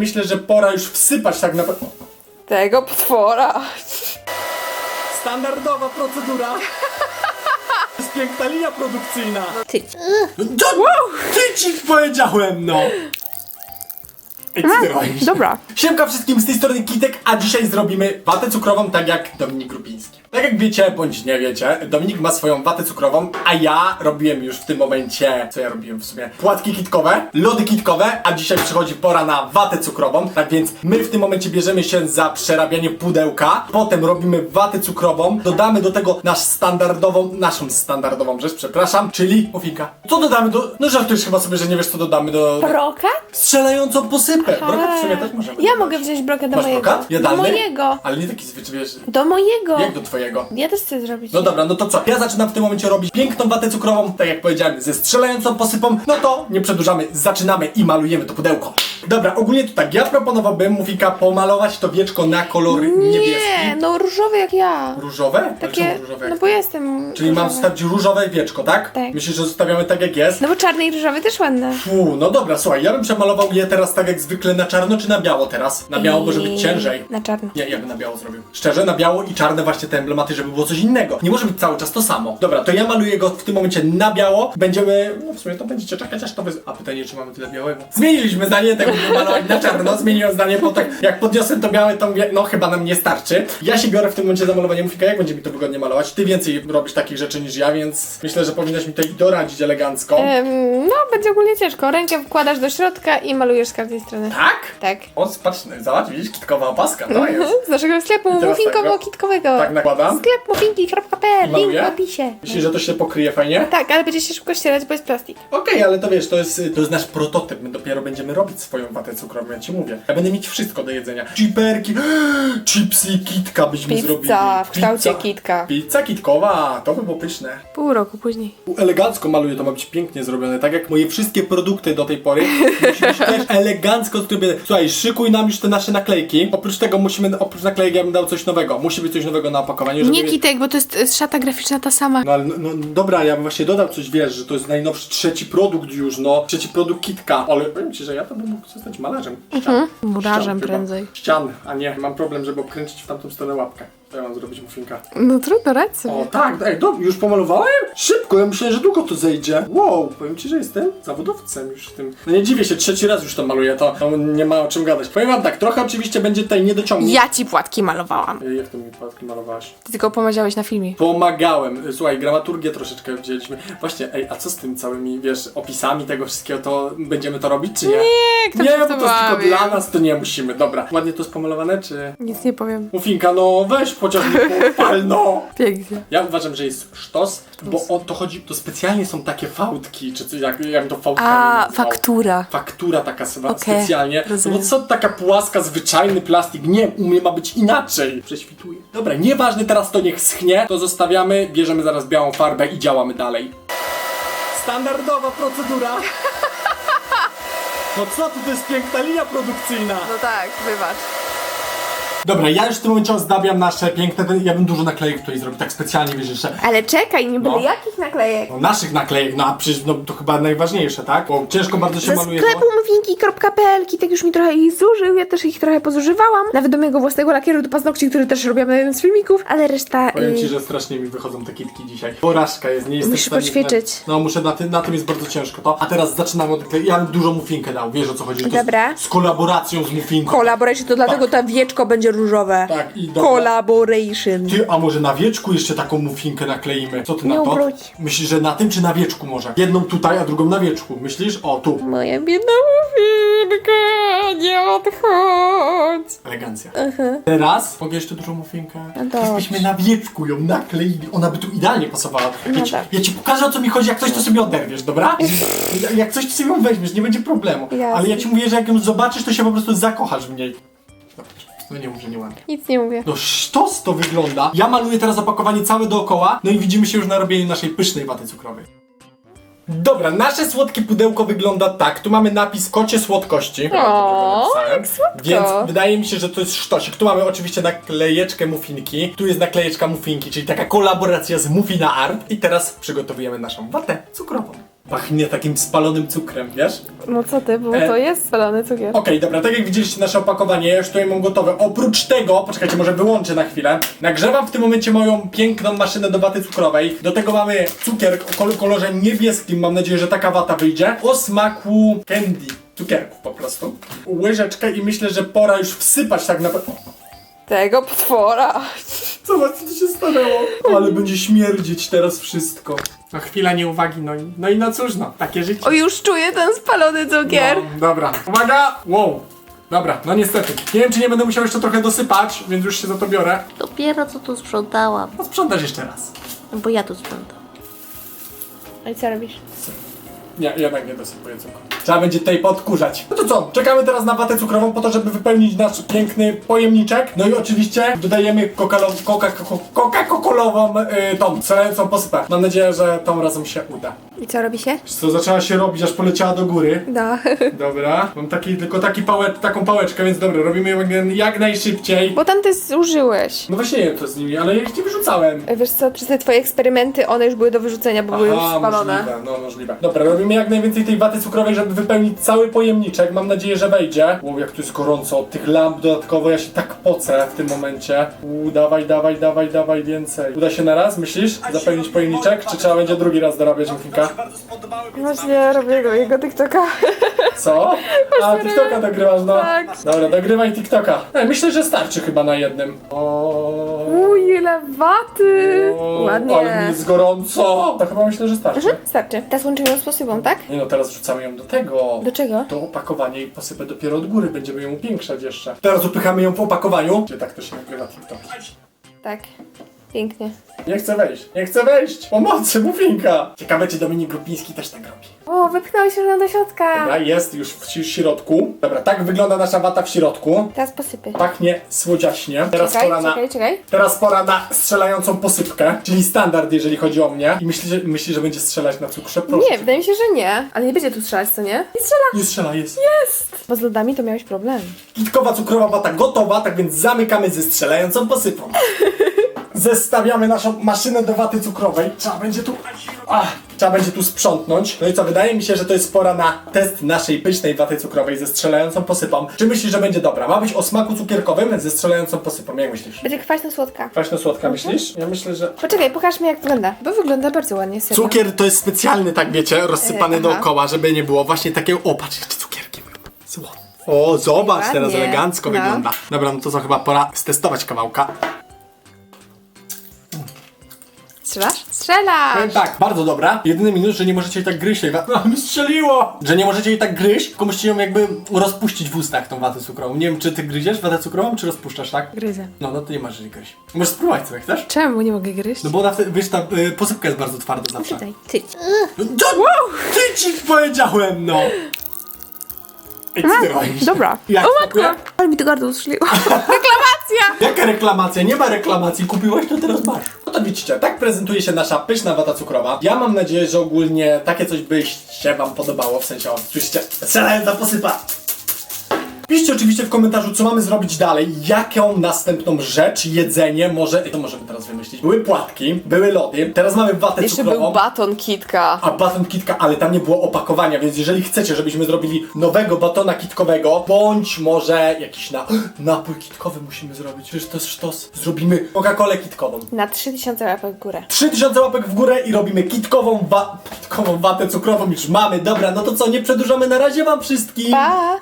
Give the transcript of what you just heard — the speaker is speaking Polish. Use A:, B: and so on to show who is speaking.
A: myślę, że pora już wsypać tak naprawdę.
B: Tego potwora.
A: Standardowa procedura. To jest piękna linia produkcyjna.
B: Ty.
A: Do, ty ci powiedziałem, no! Ej, co ty robisz?
B: Dobra.
A: Siemka wszystkim z tej strony Kitek, a dzisiaj zrobimy watę cukrową tak jak Dominik Grupiński. Tak jak wiecie, bądź nie wiecie, Dominik ma swoją watę cukrową, a ja robiłem już w tym momencie, co ja robiłem w sumie? Płatki kitkowe, lody kitkowe, a dzisiaj przychodzi pora na watę cukrową, tak więc my w tym momencie bierzemy się za przerabianie pudełka, potem robimy watę cukrową, dodamy do tego nasz standardową, naszą standardową rzecz, przepraszam, czyli muffinka. Co dodamy do... No żartujesz chyba sobie, że nie wiesz co dodamy do...
B: Brokat?
A: Strzelającą posypę! Brokat w sumie też możemy
B: Ja
A: dodać.
B: mogę wziąć brokat do
A: Masz
B: mojego.
A: brokat?
B: Do mojego.
A: Ale nie taki zwyczaj, wiesz...
B: Do mojego.
A: Jak do twojego?
B: Ja też chcę zrobić.
A: No dobra, no to co? Ja zaczynam w tym momencie robić piękną watę cukrową, tak jak powiedziałem, ze strzelającą posypą. No to nie przedłużamy, zaczynamy i malujemy to pudełko. Dobra, ogólnie to tak, ja proponowałbym, Mufika, pomalować to wieczko na kolor niebieski.
B: Nie, no różowy jak ja.
A: Różowe? Ale
B: Takie,
A: czemu różowe?
B: no bo jestem
A: Czyli mam zostawić różowe wieczko, tak?
B: Tak.
A: Myślisz, że zostawiamy tak jak jest?
B: No bo czarny i różowy też ładne.
A: Fu, no dobra, słuchaj, ja bym przemalował je teraz tak jak zwykle na czarno czy na biało teraz? Na biało może być ciężej.
B: Na czarno.
A: Nie, ja bym na biało zrobił. Szczerze, na biało i czarne właśnie te emblematy, żeby było coś innego. Nie może być cały czas to samo. Dobra, to ja maluję go w tym momencie na biało. Będziemy, no w sumie to będziecie czekać aż to wy... A pytanie, czy mamy tyle białego? Zmieniliśmy zdanie, tego nie malować na czarno. Zmieniłem zdanie, bo tak jak podniosłem to białe, to mówię, no chyba nam nie starczy. Ja się biorę w tym momencie za malowanie mufika, jak będzie mi to wygodnie malować? Ty więcej robisz takich rzeczy niż ja, więc myślę, że powinnaś mi tutaj doradzić elegancko.
B: No, będzie ogólnie ciężko. Rękę wkładasz do środka i malujesz z każdej strony.
A: Tak?
B: Tak.
A: O, patrz, zobacz, widzisz, kitkowa opaska, to jest.
B: Z naszego sklepu
A: teraz
B: muffinkowo-kitkowego.
A: Tak nakładam.
B: Sklep muffinki.pl, link w opisie.
A: Myślisz, że to się pokryje fajnie?
B: Tak, ale będzie się szybko ścierać, bo jest plastik.
A: Okej, ale to wiesz, to jest, to jest nasz prototyp. My dopiero będziemy robić swoją watę cukrową, ja ci mówię. Ja będę mieć wszystko do jedzenia. Chiperki, chipsy, kitka byśmy zrobili.
B: Pizza w kształcie kitka.
A: Pizza kitkowa, to by było pyszne.
B: Pół roku później.
A: Elegancko maluję, to ma być pięknie zrobione. Tak jak moje wszystkie produkty do tej pory, musi być też elegancko zrobione. Słuchaj, szykuj nam już te nasze naklejki. Oprócz tego musimy, oprócz naklejek ja bym dał coś nowego. Musi być coś nowego na opakowaniu, żeby...
B: Nie kitek, bo to jest y, szata graficzna ta sama.
A: No ale no, no, dobra, ja bym właśnie dodał coś, wiesz, że to jest najnowszy trzeci produkt już, no. Trzeci produkt Kitka. Ale powiem ci, że ja to bym mógł zostać malarzem. Ścian.
B: Murarzem
A: Ścian chyba.
B: prędzej.
A: Ścian, a nie, mam problem, żeby obkręcić w tamtą stronę łapkę. To ja mam zrobić muffinka.
B: No trudno, radź sobie.
A: O tak, ej, do, już pomalowałem? Szybko, ja myślałem, że długo to zejdzie. Wow, powiem ci, że jestem zawodowcem już w tym. No nie dziwię się, trzeci raz już to maluję, to, to nie ma o czym gadać. Powiem wam tak, trochę oczywiście będzie tutaj niedociągnięć.
B: Ja ci płatki malowałam.
A: Ej, Jak to mi płatki malowałaś?
B: Ty tylko pomaziałeś na filmie.
A: Pomagałem. Słuchaj, dramaturgię troszeczkę wzięliśmy. Właśnie, ej, a co z tym całymi, wiesz, opisami tego wszystkiego, to będziemy to robić, czy nie?
B: Nie, kto
A: nie, bo to jest tylko
B: bawi?
A: dla nas, to nie musimy. Dobra, ładnie to jest pomalowane, czy...
B: Nic nie powiem.
A: Mufinka, no weź chociaż mi popal, no!
B: Pięknie.
A: Ja uważam, że jest sztos, bo on to chodzi, to specjalnie są takie fałdki, czy coś, jak, jak to fałdkami
B: A,
A: nazywał.
B: faktura.
A: Faktura taka chyba
B: Okej,
A: specjalnie. No
B: rozumiem.
A: bo co taka płaska, zwyczajny plastik? Nie, u mnie ma być inaczej. Prześwituje. Dobra, nieważne teraz to niech schnie, to zostawiamy, bierzemy zaraz białą farbę i działamy dalej. Standardowa procedura. No co tu, to jest piękna linia produkcyjna.
B: No tak, wybacz.
A: Dobra, ja już w tym momencie ozdabiam nasze piękne, ja bym dużo naklejek tutaj zrobił, tak specjalnie, wiesz, jeszcze
B: Ale czekaj, nie byle
A: No.
B: jakich naklejek.
A: no, naszych naklejek, no a przecież no, to chyba najważniejsze, tak? Bo ciężko bardzo się
B: Ze
A: maluje.
B: sklepu muffinki.pl Kitek już mi trochę ich zużył, ja też ich trochę pozużywałam. Nawet do mojego własnego lakieru do paznokci, który też robiłam na jednym z filmików, ale reszta...
A: Powiem ci,
B: y,
A: że strasznie mi wychodzą te kitki dzisiaj. Porażka jest, nie jestem
B: Musisz
A: w stanie-
B: poćwiczyć.
A: No muszę, na, tym- na tym jest bardzo ciężko to. A teraz zaczynamy od Ja bym dużo muffinkę dał, wiesz o co chodzi. że To
B: Dobra.
A: jest z kolaboracją z muffinką.
B: Collaboration, to dlatego ta wieczko będzie różowe.
A: Tak, i dobra.
B: Collaboration.
A: Ty, a może na wieczku jeszcze taką muffinkę nakleimy? Co ty na
B: Nie
A: to?
B: obróć.
A: Myślisz, że na tym czy na wieczku może? Jedną tutaj, a drugą na wieczku. Myślisz? O, tu.
B: Moja biedna muffinka, nie odchodź.
A: Elegancja. Teraz mogę jeszcze dużą muffinkę?
B: No dobrze.
A: Byśmy na wieczku ją nakleili. Ona by tu idealnie pasowała. Ja,
B: No
A: ci,
B: tak.
A: ja ci pokażę o co mi chodzi, jak coś to sobie oderwiesz, dobra? Ja- Jak coś to sobie ją weźmiesz, nie będzie problemu.
B: Jasne.
A: Ale ja ci mówię, że jak ją zobaczysz, to się po prostu zakochasz w niej. Zobacz, No nie mów, że nie ładnie.
B: Nic nie mówię.
A: No sztos to wygląda. Ja maluję teraz opakowanie całe dookoła, no i widzimy się już na robieniu naszej pysznej waty cukrowej. Dobra, nasze słodkie pudełko wygląda tak. Tu mamy napis kocie słodkości. Napisałem.
B: jak słodko.
A: Więc wydaje mi się, że to jest sztosik. Tu mamy oczywiście naklejeczkę muffinki. Tu jest naklejeczka muffinki, czyli taka kolaboracja z Muffina Art. I teraz przygotowujemy naszą watę cukrową. Pachnie takim spalonym cukrem, wiesz?
B: No co ty, bo
A: E.
B: to jest spalony cukier.
A: Okej, dobra, tak jak widzieliście nasze opakowanie, ja już tutaj mam gotowe. Oprócz tego, poczekajcie, może wyłączę na chwilę. Nagrzewam w tym momencie moją piękną maszynę do waty cukrowej. Do tego mamy cukier o kol- kolorze niebieskim. Mam nadzieję, że taka wata wyjdzie. O smaku candy. Cukierków po prostu. Łyżeczkę i myślę, że pora już wsypać tak naprawdę.
B: Tego potwora.
A: Zobacz, co tu się stanęło. Ale będzie śmierdzieć teraz wszystko. No chwila nieuwagi, no i, no i no cóż, no, takie życie.
B: O, już czuję ten spalony cukier.
A: No, dobra. Uwaga! Wow! Dobra, no niestety. Nie wiem, czy nie będę musiał jeszcze trochę dosypać, więc już się za to biorę.
C: Dopiero co tu sprzątałam,
A: No sprzątasz jeszcze raz.
C: bo ja tu sprzątam.
B: No i co robisz?
A: Nie, jednak nie dosypuję cukru. Trzeba będzie tutaj podkurzać. No to co? Czekamy teraz na watę cukrową po to, żeby wypełnić nasz piękny pojemniczek. No i oczywiście dodajemy kokalo- coca- co- coca-colową y, tą strzelającą posypę. Mam nadzieję, że tą razem się uda.
B: I co robi się?
A: Wiesz Co zaczęła się robić, aż poleciała do góry.
B: Da.
A: Dobra. Mam taki, tylko taki pałę, taką pałeczkę, więc dobra, robimy ją jak, najszybciej.
B: Bo tam ty zużyłeś.
A: No właśnie nie wiem co z nimi, ale ja ich nie wyrzucałem.
B: Wiesz co, przez te twoje eksperymenty one już były do wyrzucenia, bo były już spalone.
A: możliwe, no możliwe. Dobra, robimy jak najwięcej tej waty cukrowej, żeby wypełnić cały pojemniczek. Mam nadzieję, że wejdzie. Wow, jak tu jest gorąco od tych lamp dodatkowo, ja się tak pocę w tym momencie. Uuu, dawaj, dawaj, dawaj, dawaj więcej. Uda się na raz, myślisz? Zapełnić pojemniczek? Czy trzeba będzie drugi raz dorabiać Mufinka?
B: Właśnie robię jego, jego TikToka.
A: Co? A, TikToka dogrywasz, no.
B: Tak.
A: Dobra, dogrywaj TikToka. E, myślę, że starczy chyba na jednym. O.
B: Uj, ile waty!
A: o,
B: Ładnie.
A: Ale mi jest gorąco. To chyba myślę, że starczy.
B: Mhm, starczy. Teraz łączymy ją z posypą, tak?
A: Nie no, teraz wrzucamy ją do tego.
B: Do czego?
A: To opakowanie i posypę dopiero od góry, będziemy ją upiększać jeszcze. Teraz upychamy ją w opakowaniu. Czy tak to się nagrywa TikTok?
B: Tak. Pięknie.
A: Nie chcę wejść, nie chcę wejść! Pomocy, mufinka! Ciekawe, czy Dominik Grupiński też tak robi.
B: O, wypchnąłeś ją do środka.
A: Dobra, jest już w si- środku. Dobra, tak wygląda nasza wata w środku.
B: Teraz posypy.
A: Pachnie słodziaśnie. Teraz
B: Czekaj,
A: pora na...
B: czekaj, czekaj.
A: Teraz pora na strzelającą posypkę, czyli standard, jeżeli chodzi o mnie. I myśli, że, myśli, że będzie strzelać na cukrze? Proszę.
B: Nie, wydaje mi się, że nie. Ale nie będzie tu strzelać, co nie? Nie strzela.
A: Nie strzela, jest.
B: Bo z lodami to miałeś problem.
A: Kitkowa cukrowa wata gotowa, tak więc zamykamy ze strzelającą posypą. Zestawiamy naszą maszynę do waty cukrowej. Trzeba będzie tu... Ach, trzeba będzie tu sprzątnąć. No i co, wydaje mi się, że to jest pora na test naszej pysznej waty cukrowej ze strzelającą posypą. Czy myślisz, że będzie dobra? Ma być o smaku cukierkowym ze strzelającą posypą. Jak myślisz?
B: Będzie kwaśno-słodka.
A: Kwaśno-słodka myślisz? Ja myślę, że...
B: Poczekaj, pokaż mi jak wygląda. Bo wygląda bardzo ładnie, serio.
A: Cukier to jest specjalny, tak wiecie, rozsypany
B: E, aha.
A: dookoła, żeby nie było właśnie takiego... O, patrz, jeszcze cukierki. Zło. O, zobacz, teraz
B: Ładnie.
A: elegancko
B: No.
A: wygląda. Dobra, no to co, chyba pora stestować kawałka.
B: Strzelasz? Strzelasz!
A: Powiem tak, bardzo dobra. Jedyny minus, że nie możecie jej tak gryźć tej waty. Mi strzeliło! Że nie możecie jej tak gryźć, tylko musicie ją jakby rozpuścić w ustach, tą watę cukrową. Nie wiem, czy ty gryziesz watę cukrową, czy rozpuszczasz, tak?
B: Gryzę.
A: No, no to nie możesz jej gryźć. Możesz spróbować sobie, chcesz?
B: Czemu nie mogę gryźć?
A: No bo ona wtedy, wiesz, ta y, posypka jest bardzo twarda zawsze.
B: Czytaj, ty.
A: Co? Ty ci powiedziałem, no! Ej, co ty robisz?
B: Dobra.
A: Jak
B: o
A: smakuje?
B: matko! Ale mi to gardło strzeliło. Reklamacja!
A: Jaka reklamacja? Nie ma reklamacji. Kupiłeś, to teraz masz. No to widzicie, tak prezentuje się nasza pyszna wata cukrowa. Ja mam nadzieję, że ogólnie takie coś by się wam podobało, w sensie oczywiście strzelająca posypa. Piszcie oczywiście w komentarzu, co mamy zrobić dalej, jaką następną rzecz, jedzenie, może, to możemy teraz wymyślić. Były płatki, były lody, teraz mamy watę
B: Jeszcze
A: cukrową.
B: był baton kitka.
A: A baton kitka, ale tam nie było opakowania, więc jeżeli chcecie, żebyśmy zrobili nowego batona kitkowego, bądź może jakiś na... napój kitkowy musimy zrobić, przecież to jest sztos. Zrobimy Coca-Colę kitkową.
B: Na 3000 łapek w górę.
A: 3000 łapek w górę i robimy kitkową, wa... kitkową watę cukrową już mamy. Dobra, no to co, nie przedłużamy na razie wam wszystkim.
B: Pa!